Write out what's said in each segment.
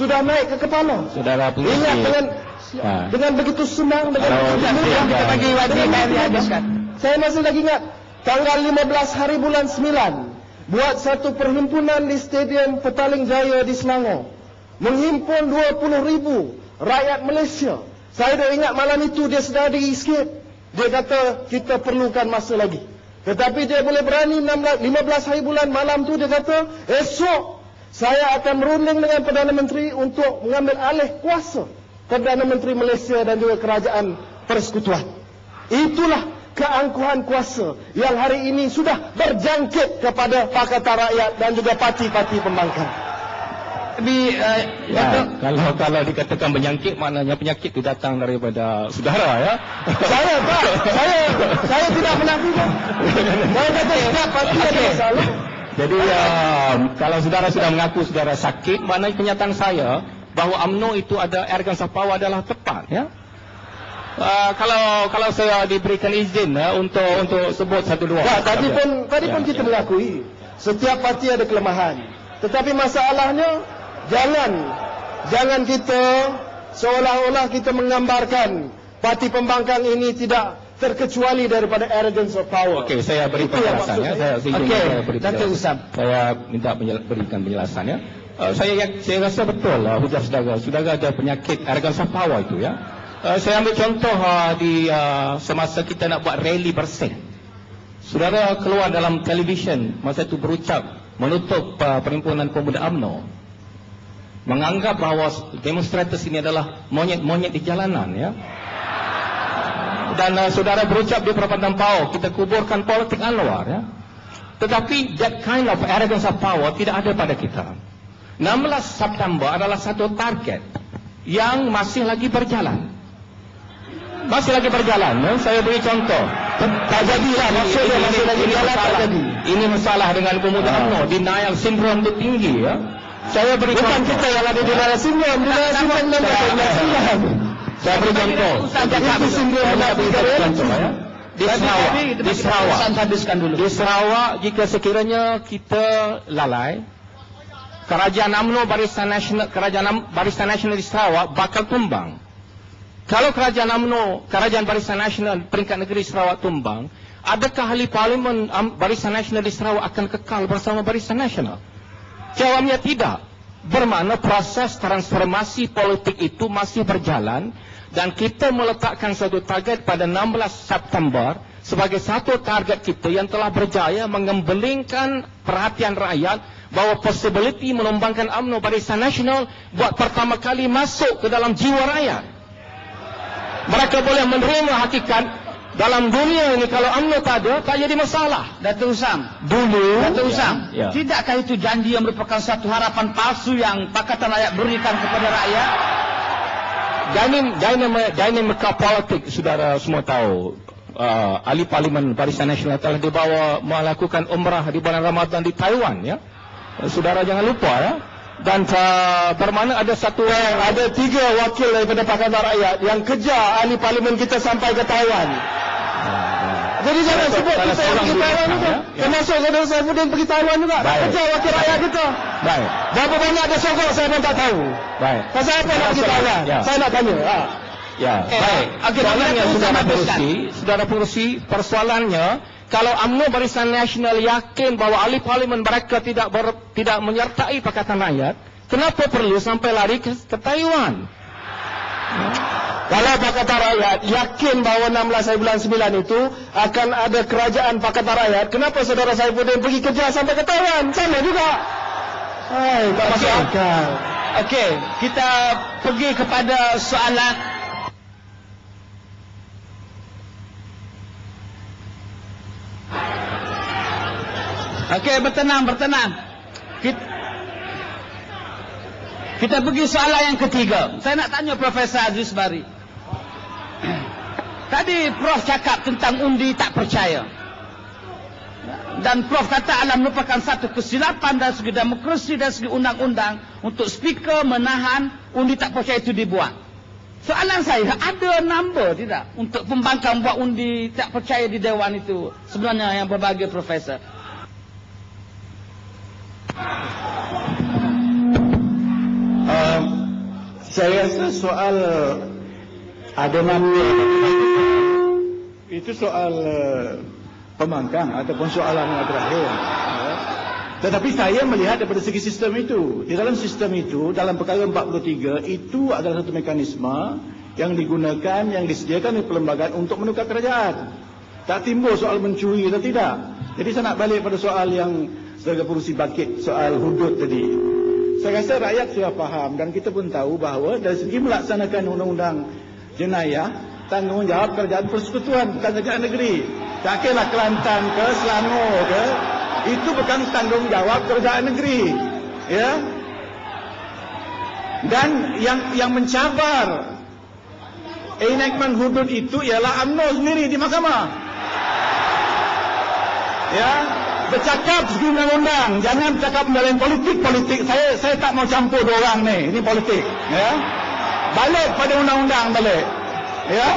sudah naik ke kepala. Saudara pengurusi. Ingat dengan Ha. dengan begitu senang dengan Kalau begitu mudah kita bagi wajib Dengan yang begitu dihabiskan. mudah. Saya masih lagi ingat tanggal 15 hari bulan 9 buat satu perhimpunan di Stadium Petaling Jaya di Selangor. Menghimpun 20 ribu rakyat Malaysia. Saya dah ingat malam itu dia sedari sikit. Dia kata kita perlukan masa lagi. Tetapi dia boleh berani 16, 15 hari bulan malam tu dia kata esok saya akan merunding dengan Perdana Menteri untuk mengambil alih kuasa Perdana Menteri Malaysia dan juga Kerajaan Persekutuan. Itulah keangkuhan kuasa yang hari ini sudah berjangkit kepada Pakatan Rakyat dan juga parti-parti pembangkang. Tapi uh, Ya, Datuk, kalau kalau dikatakan penyakit maknanya penyakit itu datang daripada saudara ya. Saya tak, saya saya tidak menafikan. Saya kata setiap parti ada masalah. Jadi uh, kalau saudara sudah mengaku saudara sakit, maknanya kenyataan saya bahawa UMNO itu ada of power adalah tepat ya. Uh, kalau kalau saya diberikan izin ya, untuk untuk sebut satu dua. Ya, tadi pun tadi pun Ya, kita ya. mengakui setiap parti ada kelemahan. Tetapi masalahnya jangan jangan kita seolah-olah kita menggambarkan parti pembangkang ini tidak terkecuali daripada arrogance of power. Okey, saya beri Itu yang penjelasan maksud ya. saya. Saya Okey, Datuk. Usam. Saya minta penjel- berikan penjelasan ya. Uh, saya saya rasa betul lah hujah saudara. Saudara ada penyakit arrogance of power itu ya. Uh, saya ambil contoh uh, di uh, semasa kita nak buat rally bersih. Saudara keluar dalam televisyen masa itu berucap menutup uh, perhimpunan pemuda UMNO menganggap bahawa demonstrators ini adalah monyet-monyet di jalanan ya dan uh, saudara berucap di perapatan Pau kita kuburkan politik Anwar ya. Tetapi that kind of arrogance of power tidak ada pada kita. 16 September adalah satu target yang masih lagi berjalan. Masih lagi berjalan ya? saya beri contoh. Tak jadilah maksudnya ini- masih lagi ini berjalan tak jadi. Ini masalah dengan pemuda Ah. UMNO denial syndrome itu tinggi ya. Saya beri Bukan contoh. kita yang ada di dalam sindrom, di dalam sindrom dan saya beri contoh. Itu saya beri dari contoh ya. Di Sarawak. Di Sarawak. Ustaz habiskan dulu. di Sarawak jika sekiranya kita lalai kerajaan UMNO Barisan Nasional kerajaan Barisan Nasional di Sarawak bakal tumbang. Kalau kerajaan UMNO kerajaan Barisan Nasional peringkat negeri Sarawak tumbang adakah ahli parlimen Am- Barisan Nasional di Sarawak akan kekal bersama Barisan Nasional? Jawabnya tidak. Bermakna proses transformasi politik itu masih berjalan dan kita meletakkan satu target pada 16 September sebagai satu target kita yang telah berjaya mengembelingkan perhatian rakyat bahawa possibility menumbangkan UMNO Barisan Nasional buat pertama kali masuk ke dalam jiwa rakyat. Mereka boleh menerima hakikat dalam dunia ini kalau UMNO tak ada, tak jadi masalah. Datuk Usam. Dulu, Datuk Usam, ya. tidakkah itu janji yang merupakan satu harapan palsu yang Pakatan Rakyat berikan kepada rakyat? Dynamic, dynamic, dynamic politik, saudara semua tahu. Uh, ahli Parlimen Barisan Nasional telah dibawa melakukan umrah di bulan Ramadan di Taiwan. ya. Saudara jangan lupa ya. Dan uh, bermakna ada satu Ada tiga wakil daripada Pakatan Rakyat yang kejar ahli parlimen kita sampai ke Taiwan. Jadi jangan sebut kita yang pergi juga, Taiwan juga. Termasuk saudara Saifuddin pergi Taiwan juga. Kejar wakil rakyat kita. Baik, Berapa banyak ada sokong saya pun tak tahu. baik. Pasal apa nak Salah- Taiwan? ya. Saya nak tanya. Ha. Ya, Eh, baik. okey, Soalannya Datuk saudara Usam habiskan. Pengurusi, saudara Pengurusi, persoalannya kalau UMNO Barisan Nasional yakin bahawa ahli parlimen mereka tidak ber, tidak menyertai Pakatan Rakyat, kenapa perlu sampai lari ke, ke Taiwan? Kalau Pakatan Rakyat yakin bahawa 16 hari bulan 9 itu akan ada kerajaan Pakatan Rakyat, kenapa saudara Saifuddin pergi kejar sampai ke Taiwan? Sama juga. Hai, tak masuk Okey. akal. Okey, kita pergi kepada soalan Okey, bertenang, bertenang. Kita, kita pergi soalan yang ketiga. Saya nak tanya Profesor Aziz Bari. Tadi Prof cakap tentang undi tak percaya. Dan Prof kata alam merupakan satu kesilapan dari segi demokrasi dan segi undang-undang untuk speaker menahan undi tak percaya itu dibuat. Soalan saya, ada number tidak untuk pembangkang buat undi tak percaya di Dewan itu? Sebenarnya yang berbagai Profesor. Um, Saya rasa soal ada nama itu soal uh, pemangkang ataupun soalan yang terakhir. Ya. Tetapi saya melihat daripada segi sistem itu. Di dalam sistem itu, dalam perkara 43, itu adalah satu mekanisme yang digunakan, yang disediakan oleh perlembagaan untuk menukar kerajaan. Tak timbul soal mencuri atau tidak. Jadi saya nak balik pada soal yang sebagai perusi bangkit, soal hudud tadi. Saya rasa rakyat sudah faham dan kita pun tahu bahawa dari segi melaksanakan undang-undang jenayah, tanggungjawab kerajaan persekutuan bukan kerajaan negeri. Tak kira Kelantan ke Selangor ke, itu bukan tanggungjawab kerajaan negeri. Ya. Dan yang yang mencabar enactment hudud itu ialah UMNO sendiri di mahkamah. Ya, bercakap segi undang-undang, jangan bercakap mengenai politik politik. Saya saya tak mau campur dua orang ni, ini politik. Ya, balik pada undang-undang balik. Ya,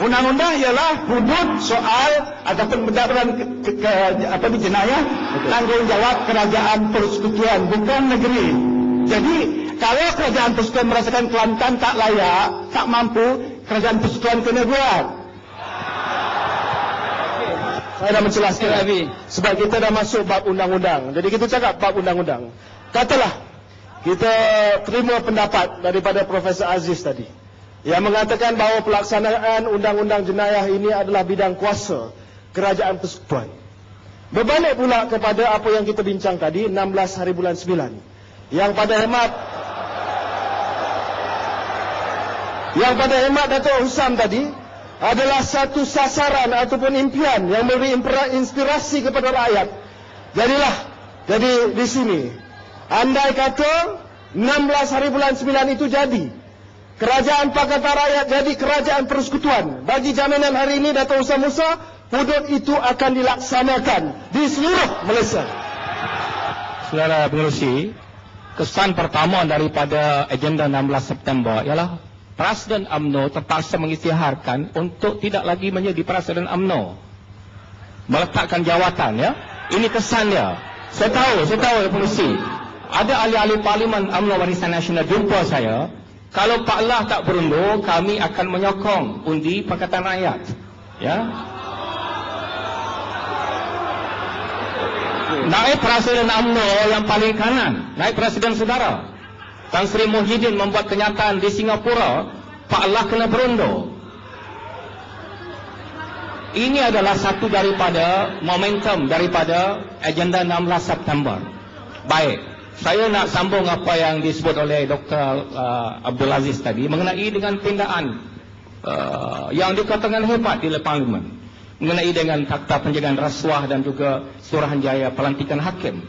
undang-undang ialah hudud soal ataupun pendapatan ke, ke, apa ni jenayah tanggungjawab kerajaan persekutuan bukan negeri. Jadi kalau kerajaan persekutuan merasakan Kelantan tak layak, tak mampu, kerajaan persekutuan kena buat. Saya dah menjelaskan. Sebab kita dah masuk bab undang-undang. Jadi kita cakap bab undang-undang. Katalah kita terima pendapat daripada Profesor Aziz tadi yang mengatakan bahawa pelaksanaan undang-undang jenayah ini adalah bidang kuasa kerajaan persekutuan. Berbalik pula kepada apa yang kita bincang tadi 16 hari bulan 9 yang pada hemat yang pada hemat Datuk Husam tadi adalah satu sasaran ataupun impian yang memberi inspirasi kepada rakyat. Jadilah, jadi di sini, andai kata 16 hari bulan 9 itu jadi, kerajaan Pakatan Rakyat jadi kerajaan persekutuan. Bagi jaminan hari ini Datuk Usah Musa, hudud itu akan dilaksanakan di seluruh Malaysia. Saudara pengerusi, kesan pertama daripada agenda 16 September ialah Presiden UMNO terpaksa mengisytiharkan untuk tidak lagi menjadi Presiden UMNO. Meletakkan jawatan ya. Ini kesan dia. Saya tahu, saya tahu ya pengurusi. Ada ahli-ahli parlimen UMNO Barisan Nasional jumpa saya. Kalau Pak Lah tak berundur, kami akan menyokong undi Pakatan Rakyat. Ya. Naik Presiden UMNO yang paling kanan. Naik Presiden Saudara. Tan Sri Muhyiddin membuat kenyataan di Singapura, Pak Allah kena berundur. Ini adalah satu daripada momentum daripada agenda 16 September. Baik, saya nak sambung apa yang disebut oleh Dr. Uh, Abdul Aziz tadi mengenai dengan pindaan uh, yang dikatakan hebat di Parlimen mengenai dengan fakta penjagaan rasuah dan juga Suruhanjaya pelantikan hakim.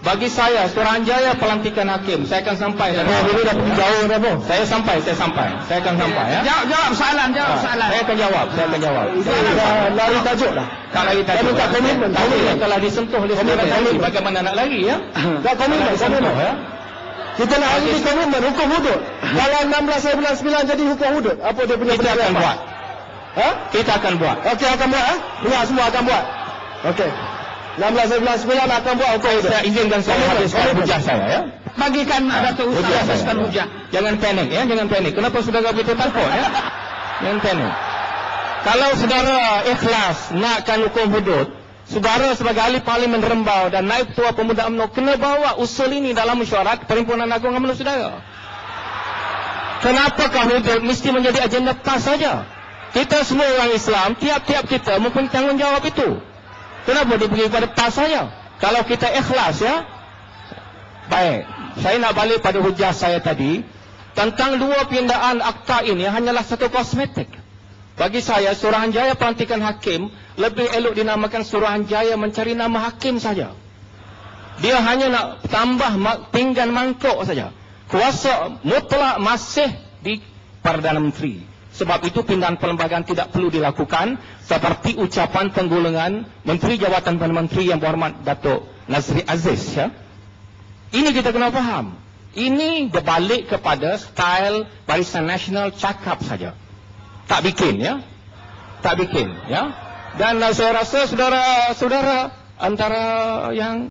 Bagi saya, Suruhanjaya pelantikan hakim, saya akan sampai. Oh, ini dah pergi jauh dah, bos. Saya sampai, saya sampai. Saya akan sampai ya. Jawab, jawab soalan, jawab Ah, soalan. Saya akan jawab, saya akan jawab. Dah lari tajuk dah. Tak Saya tajuk. minta komitmen, Tapi komitmen. telah disentuh oleh Komitmen, tadi. Bagaimana nak lagi ya? Tak komitmen, komitmen. ya. Kita nak hari ini komitmen hukum hudud. Kalau 16 hari bulan 9 jadi hukum hudud. Apa dia punya Kita akan buat. Ha? Kita akan buat. Okey akan buat eh? Dengar semua akan buat. Okey. 16 hari bulan 9 akan buat hukum. Saya izinkan saya Komitmen, habiskan komitmen. hujah saya ya. Bagikan Datuk Ustaz Hujah saya, habiskan ya. hujah. Jangan panik ya, jangan panik. Kenapa saudara begitu takut ya? Jangan panik. Kalau saudara ikhlas nakkan hukum hudud, saudara sebagai ahli parlimen Rembau dan naib ketua pemuda UMNO kena bawa usul ini dalam mesyuarat Perhimpunan Agung UMNO saudara. Kenapakah hudud mesti menjadi agenda PAS saja? Kita semua orang Islam, tiap-tiap kita mempunyai tanggungjawab itu. Kenapa diberi kepada PAS saja? Kalau kita ikhlas ya, Baik, saya nak balik pada hujah saya tadi tentang dua pindaan akta ini hanyalah satu kosmetik. Bagi saya Suruhanjaya pelantikan hakim lebih elok dinamakan Suruhanjaya mencari nama hakim saja. Dia hanya nak tambah pinggan mangkuk saja. Kuasa mutlak masih di Perdana Menteri. Sebab itu pindaan perlembagaan tidak perlu dilakukan seperti ucapan penggulungan Menteri Jawatan Perdana Menteri yang berhormat Datuk Nazri Aziz ya. Ini kita kena faham. Ini berbalik kepada style Barisan Nasional cakap saja. Tak bikin ya. Tak bikin ya. Dan saya rasa saudara-saudara antara yang